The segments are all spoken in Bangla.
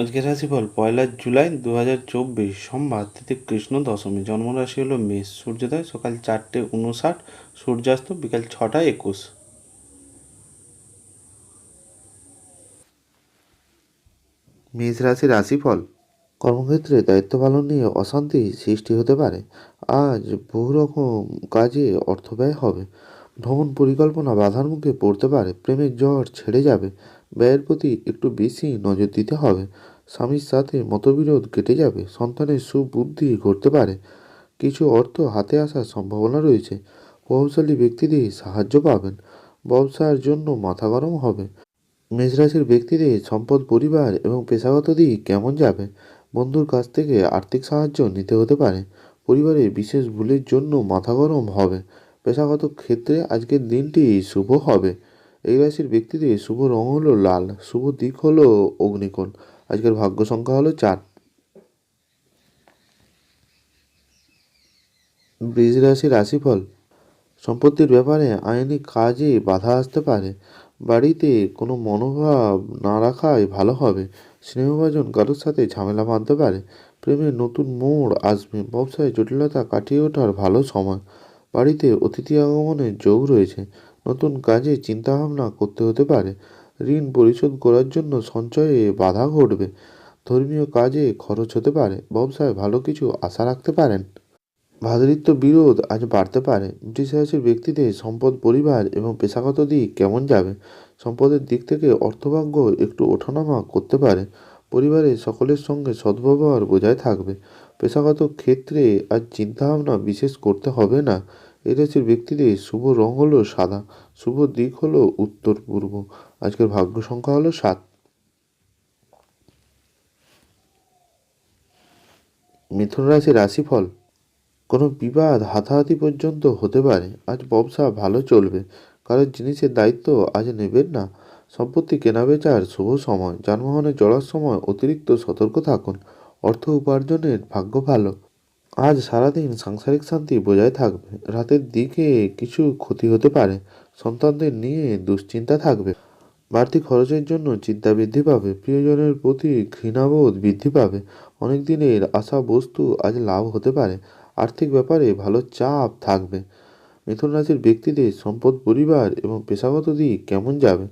আজকের রাশিফল পয়লা জুলাই দু হাজার চব্বিশ, সোমবার তিথি কৃষ্ণ দশমী। জন্মরাশি হলো মেষ, সূর্যোদয় সকাল চারটে উনষাট সূর্যাস্ত বিকাল ছটা একুশ। মেষ রাশি রাশিফল কর্মক্ষেত্রে দায়িত্ব পালন নিয়ে অশান্তি সৃষ্টি হতে পারে। আজ বহু রকম কাজে অর্থ ব্যয় হবে। ভ্রমণ পরিকল্পনা বাধার মুখে পড়তে পারে। প্রেমের জ্বর ছেড়ে যাবে। ব্যয়ের প্রতি একটু বেশি নজর দিতে হবে। স্বামীর সাথে মতবিরোধ কেটে যাবে, সন্তানের সুবুদ্ধি ঘটতে পারে। কিছু অর্থ হাতে আসার সম্ভাবনা রয়েছে। প্রভাবশালী ব্যক্তিদের সাহায্য পাবেন। ব্যবসার জন্য মাথা গরম হবে। মেষরাশির ব্যক্তিদের সম্পদ, পরিবার এবং পেশাগত দিক কেমন যাবে? বন্ধুর কাছ থেকে আর্থিক সাহায্য নিতে হতে পারে। পরিবারে বিশেষ ভুলের জন্য মাথা গরম হবে। পেশাগত ক্ষেত্রে আজকের দিনটি শুভ হবে। এই রাশির ব্যক্তিদের শুভ রং হলো লাল, শুভ দিক হলো অগ্নিকোণ। আজকের ভাগ্য সংখ্যা হলো চার। বৃষ রাশির রাশিফল, সম্পত্তির ব্যাপারে আইনি কাজে বাধা আসতে পারে। বাড়িতে কোনো মনোভাব না রাখাই ভালো হবে। স্নেহভাজন কারোর সাথে ঝামেলা বাঁধতে পারে। প্রেমের নতুন মোড় আসবে। ব্যবসায় জটিলতা কাটিয়ে ওঠার ভালো সময়। বাড়িতে অতিথি আগমনের যোগ রয়েছে। নতুন কাজে চিন্তাভাবনা করতে হতে পারে। ঋণ পরিশোধ করার জন্য সঞ্চয়ে বাধা ঘটবে। ধর্মীয় কাজে খরচ হতে পারে। ব্যবসায় ভালো কিছু আশা রাখতে পারেন। ভাদরিত্ব বিরোধ আজ বাড়তে পারে। রাশির ব্যক্তিদের সম্পদ পরিবার এবং পেশাগত দিক কেমন যাবে? সম্পদের দিক থেকে অর্থভাগ্য একটু ওঠানামা করতে পারে। পরিবারের সকলের সঙ্গে সদ্ব্যবহার বজায় থাকবে। পেশাগত ক্ষেত্রে আজ চিন্তাভাবনা বিশেষ করতে হবে না। এই রাশির ব্যক্তিদের শুভ রং হলো সাদা, শুভ দিক হলো উত্তর পূর্ব আজকের ভাগ্য সংখ্যা হলো সাত। মিথুন রাশির রাশিফল, কোনো বিবাদ হাতাহাতি পর্যন্ত হতে পারে। আজ ব্যবসা ভালো চলবে। কারণ জিনিসের দায়িত্ব আজ নেবেন না। সম্পত্তি কেনাবেচার শুভ সময়। যানবাহনে চলার সময় অতিরিক্ত সতর্ক থাকুন। অর্থ উপার্জনের ভাগ্য ভালো। আজ সারাদিন সাংসারিক শান্তি বজায় থাকবে। রাতের দিকে কিছু ক্ষতি হতে পারে। সন্তানদের নিয়ে দুশ্চিন্তা থাকবে। বাড়তি খরচের জন্য চিন্তা বৃদ্ধি পাবে, প্রিয়জনের প্রতি ঘৃণাবোধ বৃদ্ধি পাবে, অনেক দিনের আশা বস্তু আজ লাভ হতে পারে, আর্থিক ব্যাপারে ভালো চাপ থাকবে। মিথুন রাশির ব্যক্তিদের সম্পদ, পরিবার এবং পেশাগত দিক কেমন যাবে?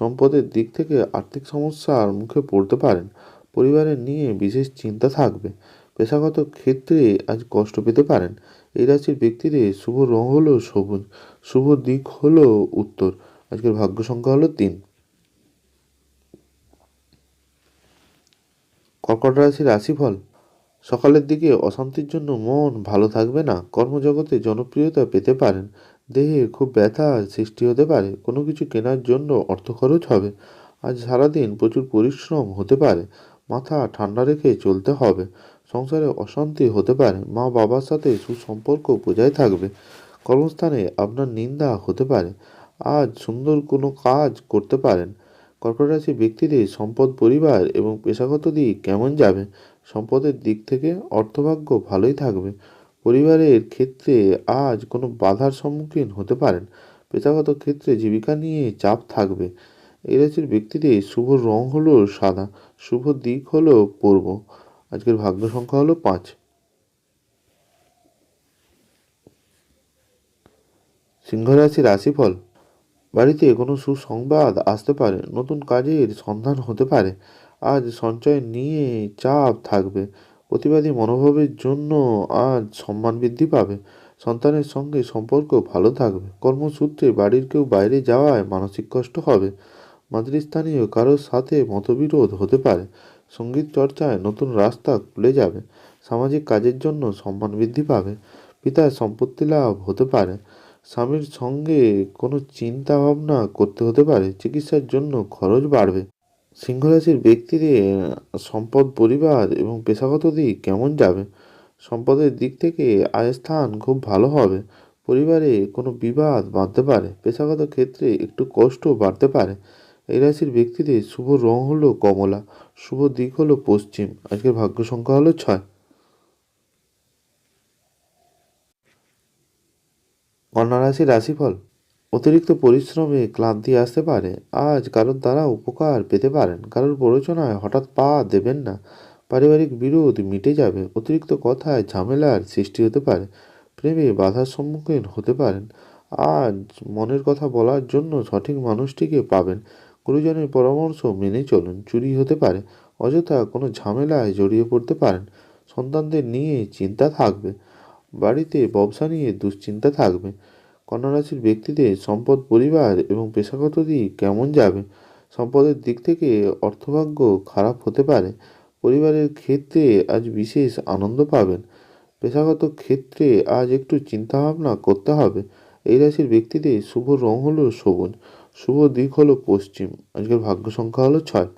সম্পদের দিক থেকে আর্থিক সমস্যার মুখে পড়তে পারেন, পরিবারের নিয়ে বিশেষ চিন্তা থাকবে, পেশাগত ক্ষেত্রে আজ কষ্ট পেতে পারেন। এই রাশির ব্যক্তিদের শুভ রং হলো সবুজ, শুভ দিক হলো উত্তর, আজকের ভাগ্য সংখ্যা হলো তিন। কর্কট রাশির রাশিফল। সকালের দিকে অশান্তির জন্য মন ভালো থাকবে না। কর্মজগতে জনপ্রিয়তা পেতে পারেন। দেহে খুব ব্যথা সৃষ্টি হতে পারে। কোনো কিছু কেনার জন্য অর্থ খরচ হবে। আজ সারাদিন প্রচুর পরিশ্রম হতে পারে। মাথা ঠান্ডা রেখে চলতে হবে। সংসারে অশান্তি হতে পারে। মা বাবার সাথে সুসম্পর্ক বজায় থাকবে। কর্মস্থানে আপনার নিন্দা হতে পারে। আজ সুন্দর কোনো কাজ করতে পারেন। কর্কট রাশি ব্যক্তিদের সম্পদ পরিবার এবং পেশাগত দিক কেমন যাবে? সম্পদের দিক থেকে অর্থভাগ্য ভালোই থাকবে। পরিবারের ক্ষেত্রে আজ কোনো বাধার সম্মুখীন হতে পারেন। পেশাগত ক্ষেত্রে জীবিকা নিয়ে চাপ থাকবে। এই রাশির ব্যক্তিদের শুভ রং হলো সাদা, শুভ দিক হলো পূর্ব। আজকের ভাগ্য সংখ্যা হলো পাঁচ। সিংহ রাশির রাশিফল বাড়িতে কোনো সুসংবাদ আসতে পারে, নতুন কাজের সন্ধান হতে পারে। আজ সঞ্চয় নিয়ে চাপ থাকবে। প্রতিবাদী মনোভাবের জন্য আজ সম্মান বৃদ্ধি পাবে। সন্তানের সঙ্গে সম্পর্ক ভালো থাকবে। কর্মসূত্রে বাড়ির কেউ বাইরে যাওয়ায় মানসিক কষ্ট হবে। মাতৃস্থানীয় কারোর সাথে মতবিরোধ হতে পারে। সংগীত চর্চায় নতুন রাস্তা খুলে যাবে। সামাজিক কাজের জন্য সম্মান বৃদ্ধি পাবে। পিতার সম্পত্তি লাভ হতে পারে। স্বামীর সঙ্গে কোনো চিন্তা ভাবনা করতে হতে পারে, চিকিৎসার জন্য খরচ বাড়বে। সিংহ রাশির ব্যক্তিদের সম্পদ, পরিবার এবং পেশাগত দিক কেমন যাবে? সম্পদের দিক থেকে আয়ের স্থান খুব ভালো হবে। পরিবারে কোনো বিবাদ বাঁধতে পারে, পেশাগত ক্ষেত্রে একটু কষ্ট বাড়তে পারে। এই রাশির ব্যক্তিদের শুভ রং হলো কমলা, শুভ দিক হলো পশ্চিম। আজকের ভাগ্য সংখ্যা হলো ছয়। কন্যা রাশির রাশিফল। অতিরিক্ত পরিশ্রমে ক্লান্তি আসতে পারে। আজ কারোর দ্বারা উপকার পেতে পারেন। কারোর প্ররোচনায় হঠাৎ পা দেবেন না। পারিবারিক বিরোধ মিটে যাবে। অতিরিক্ত কথায় ঝামেলার সৃষ্টি হতে পারে। প্রেমে বাধার সম্মুখীন হতে পারেন। আজ মনের কথা বলার জন্য সঠিক মানুষটিকে পাবেন। গুরুজনের পরামর্শ মেনে চলুন। চুরি হতে পারে। অযথা কোনো ঝামেলায় জড়িয়ে পড়তে পারেন। সন্তানদের নিয়ে চিন্তা থাকবে। বাড়িতে ব্যবসা নিয়ে দুশ্চিন্তা থাকবে। কন্যা রাশির ব্যক্তিদের সম্পদ, পরিবার এবং পেশাগত দিক কেমন যাবে? সম্পদের দিক থেকে অর্থভাগ্য খারাপ হতে পারে। পরিবারের ক্ষেত্রে আজ বিশেষ আনন্দ পাবেন। পেশাগত ক্ষেত্রে আজ একটু চিন্তাভাবনা করতে হবে। এই রাশির ব্যক্তিদের শুভ রং হলো সবুজ, শুভ দিক হলো পশ্চিম। আজকের ভাগ্য সংখ্যা হলো ছয়।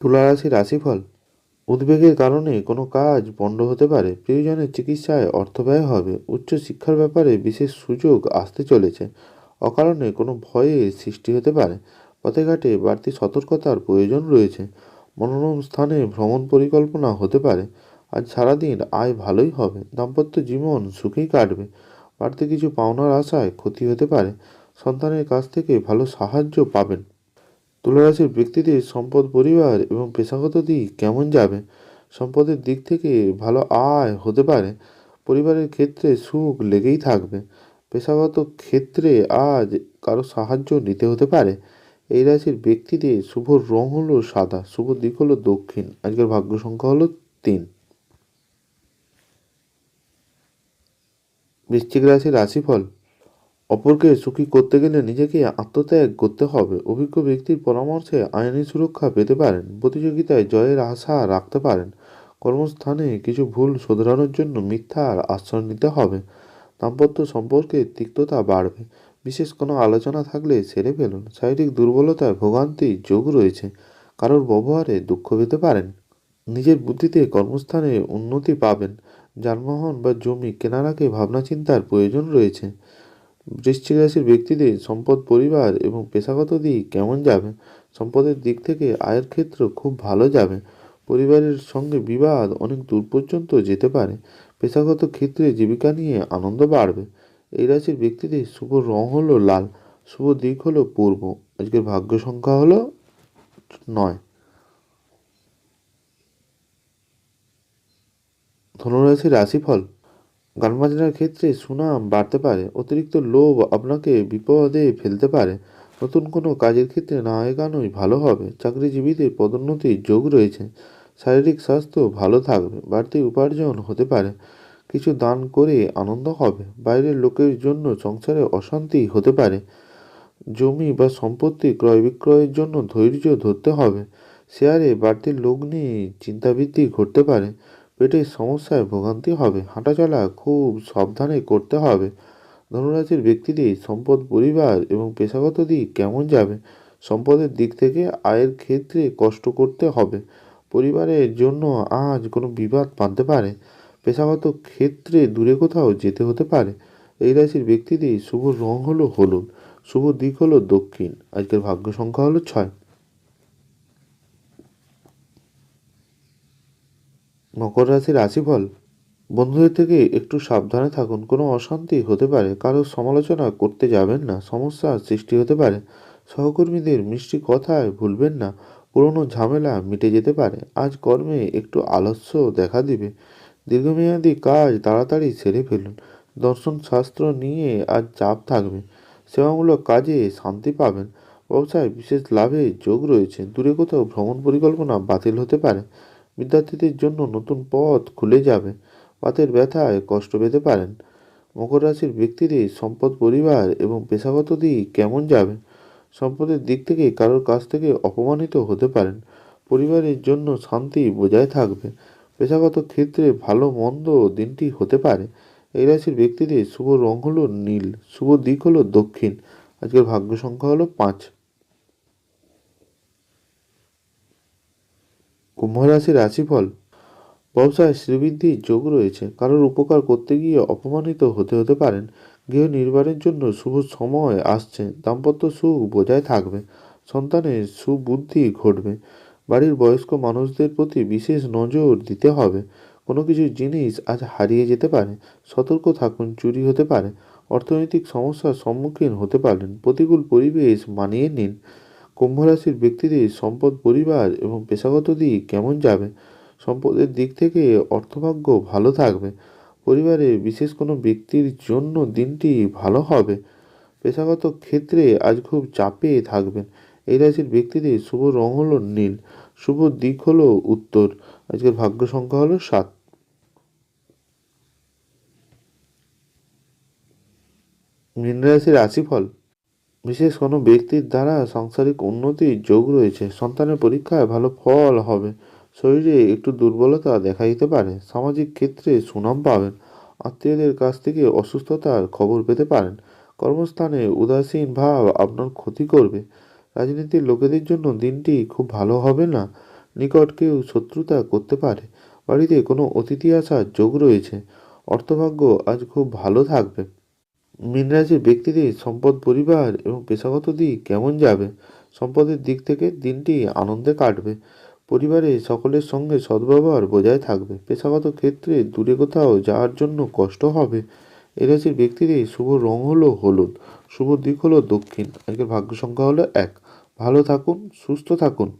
তুলা রাশি রাশিফল উদ্বেগের কারণে কোনো কাজ পণ্ড হতে পারে। প্রিয়জনের চিকিৎসায় অর্থ ব্যয় হবে। উচ্চ শিক্ষার ব্যাপারে বিশেষ সুযোগ আসতে চলেছে। অকারণে কোনো ভয়ের সৃষ্টি হতে পারে। পথে ঘাটে বাড়তি সতর্কতার প্রয়োজন রয়েছে। মনোরম স্থানে ভ্রমণ পরিকল্পনা হতে পারে। আজ সারাদিন আয় ভালোই হবে। দাম্পত্য জীবন সুখেই কাটবে। বাড়তি কিছু পাওনার আশায় ক্ষতি হতে পারে। সন্তানের কাছ থেকে ভালো সাহায্য পাবেন। তুলারাশির ব্যক্তিদের সম্পদ পরিবার এবং পেশাগত দিক কেমন যাবে? সম্পদের দিক থেকে ভালো আয় হতে পারে। পরিবারের ক্ষেত্রে সুখ লেগেই থাকবে। পেশাগত ক্ষেত্রে আজ কারও সাহায্য নিতে হতে পারে। এই রাশির ব্যক্তিদের শুভ রং হলো সাদা, শুভ দিক হলো দক্ষিণ। আজকের ভাগ্য সংখ্যা হলো তিন। বৃশ্চিক রাশির রাশিফল অপরকে সুখী করতে গেলে নিজেকে আত্মত্যাগ করতে হবে। অভিজ্ঞ ব্যক্তির পরামর্শে আইনি সুরক্ষা পেতে পারেন, প্রতিযোগিতায় জয়ের আশা রাখতে পারেন। কর্মস্থানে কিছু ভুল শোধরানোর জন্য মিথ্যার আশ্রয় নিতে হবে। দাম্পত্য সম্পর্কে তিক্ততা বাড়বে। বিশেষ কোনো আলোচনা থাকলে সেরে ফেলুন। শারীরিক দুর্বলতায় ভোগান্তি যোগ রয়েছে। কারোর ব্যবহারে দুঃখ পেতে পারেন। নিজের বুদ্ধিতে কর্মস্থানে উন্নতি পাবেন। যানবাহন বা জমি কেনার আগে ভাবনা চিন্তার প্রয়োজন রয়েছে। বৃশ্চিক রাশির ব্যক্তিদের সম্পদ পরিবার এবং পেশাগত দিক কেমন যাবে? সম্পদের দিক থেকে আয়ের ক্ষেত্র খুব ভালো যাবে। পরিবারের সঙ্গে বিবাদ অনেক দূর পর্যন্ত যেতে পারে। পেশাগত ক্ষেত্রে জীবিকা নিয়ে আনন্দ বাড়বে। এই রাশির ব্যক্তিদের শুভ রং হলো লাল, শুভ দিক হলো পূর্ব। আজকের ভাগ্য সংখ্যা হলো নয়। ধনুরাশির রাশিফল গান বাজনার ক্ষেত্রে সুনাম বাড়তে পারে, অতিরিক্ত লোভ আপনাকে বিপদে ফেলতে পারে। নতুন কোনো কাজের ক্ষেত্রে না এগানোই ভালো হবে। চাকরিজীবীদের পদোন্নতির যোগ রয়েছে। শারীরিক স্বাস্থ্য ভালো থাকবে, বাড়তি উপার্জন হতে পারে। কিছু দান করে আনন্দ হবে। বাইরের লোকের জন্য সংসারে অশান্তি হতে পারে। জমি বা সম্পত্তি ক্রয় বিক্রয়ের জন্য ধৈর্য ধরতে হবে। শেয়ারে বাড়তি লোক নিয়ে চিন্তাবৃদ্ধি ঘটতে পারে। পেটের সমস্যায় ভোগান্তি হবে। হাঁটাচলা খুব সাবধানে করতে হবে। ধনুরাশির ব্যক্তিদের সম্পদ, পরিবার এবং পেশাগত দিক কেমন যাবে? সম্পদের দিক থেকে আয়ের ক্ষেত্রে কষ্ট করতে হবে। পরিবারের জন্য আজ কোনো বিবাদ বাঁধতে পারে। পেশাগত ক্ষেত্রে দূরে কোথাও যেতে হতে পারে। এই রাশির ব্যক্তিদের শুভ রং হলো হলুদ, শুভ দিক হলো দক্ষিণ। আজকের ভাগ্য সংখ্যা হলো ছয়। মকর রাশির রাশিফল, বন্ধুদের থেকে একটু সাবধানে থাকুন। কোনো অশান্তি হতে পারে কারোর সমালোচনা করতে যাবেন না, সমস্যার সৃষ্টি হতে পারে। সহকর্মীদের মিষ্টি কথায় ভুলবেন না, পুরনো ঝামেলা মিটে যেতে পারে। আজ কর্মে একটু আলস্য দেখা দিবে। দীর্ঘমেয়াদী কাজ তাড়াতাড়ি সেরে ফেলুন। দর্শন শাস্ত্র নিয়ে আজ চাপ থাকবে। সেবামূলক কাজে শান্তি পাবেন। ব্যবসায় বিশেষ লাভে যোগ রয়েছে। দূরে কোথাও ভ্রমণ পরিকল্পনা বাতিল হতে পারে। বিদ্যার্থীদের জন্য নতুন পথ খুলে যাবে। পাতের ব্যথায় কষ্ট পেতে পারেন। মকর রাশির ব্যক্তিদের সম্পদ পরিবার এবং পেশাগত দিক কেমন যাবে? সম্পদের দিক থেকে কারোর কাছ থেকে অপমানিত হতে পারেন। পরিবারের জন্য শান্তি বজায় থাকবে। পেশাগত ক্ষেত্রে ভালো মন্দ দিনটি হতে পারে। এই রাশির ব্যক্তিদের শুভ রং হলো নীল, শুভ দিক হলো দক্ষিণ। আজকের ভাগ্য সংখ্যা হলো পাঁচ। কুম্ভ রাশির রাশিফল? ব্যবসায় শ্রীবৃদ্ধির যোগ রয়েছে। কারোর উপকার করতে গিয়ে অপমানিত হতে হতে পারেন। গৃহ নির্মাণের জন্য শুভ সময় আসছে। দাম্পত্য সুখ বজায় থাকবে। সন্তানের সুবুদ্ধি ঘটবে। বাড়ির বয়স্ক মানুষদের প্রতি বিশেষ নজর দিতে হবে। কোনো কিছু জিনিস আজ হারিয়ে যেতে পারে। সতর্ক থাকুন, চুরি হতে পারে। অর্থনৈতিক সমস্যার সম্মুখীন হতে পারেন। প্রতিকূল পরিবেশ মানিয়ে নিন। কুম্ভ রাশির ব্যক্তিদের সম্পদ, পরিবার এবং পেশাগত দিক কেমন যাবে? সম্পদের দিক থেকে অর্থভাগ্য ভালো থাকবে। পরিবারে বিশেষ কোনো ব্যক্তির জন্য দিনটি ভালো হবে। পেশাগত ক্ষেত্রে আজ খুব চাপে থাকবেন। এই রাশির ব্যক্তিদের শুভ রং হলো নীল, শুভ দিক হলো উত্তর। আজকের ভাগ্য সংখ্যা হলো সাত। মীন রাশির রাশিফল বিশেষ কোনো ব্যক্তির দ্বারা সাংসারিক উন্নতির যোগ রয়েছে, সন্তানের পরীক্ষায় ভালো ফল হবে। শরীরে একটু দুর্বলতা দেখা দিতে পারে, সামাজিক ক্ষেত্রে সুনাম পাবেন, আত্মীয়দের কাছ থেকে অসুস্থতার খবর পেতে পারেন। কর্মস্থানে উদাসীন ভাব আপনার ক্ষতি করবে। রাজনীতির লোকেদের জন্য দিনটি খুব ভালো হবে না, নিকট কেউ শত্রুতা করতে পারে, বাড়িতে কোনো অতিথি আসার যোগ রয়েছে, অর্থভাগ্য আজ খুব ভালো থাকবে। মীন রাশির ব্যক্তিদের সম্পদ, পরিবার এবং পেশাগত দিক কেমন যাবে? সম্পদের দিক থেকে দিনটি আনন্দে কাটবে। পরিবারে সকলের সঙ্গে সদ্ব্যবহার বজায় থাকবে। পেশাগত ক্ষেত্রে দূরে কোথাও যাওয়ার জন্য কষ্ট হবে। এ রাশির ব্যক্তিদের শুভ রং হলো হলুদ, শুভ দিক হলো দক্ষিণ। আজকের ভাগ্য সংখ্যা হলো এক। ভালো থাকুন, সুস্থ থাকুন।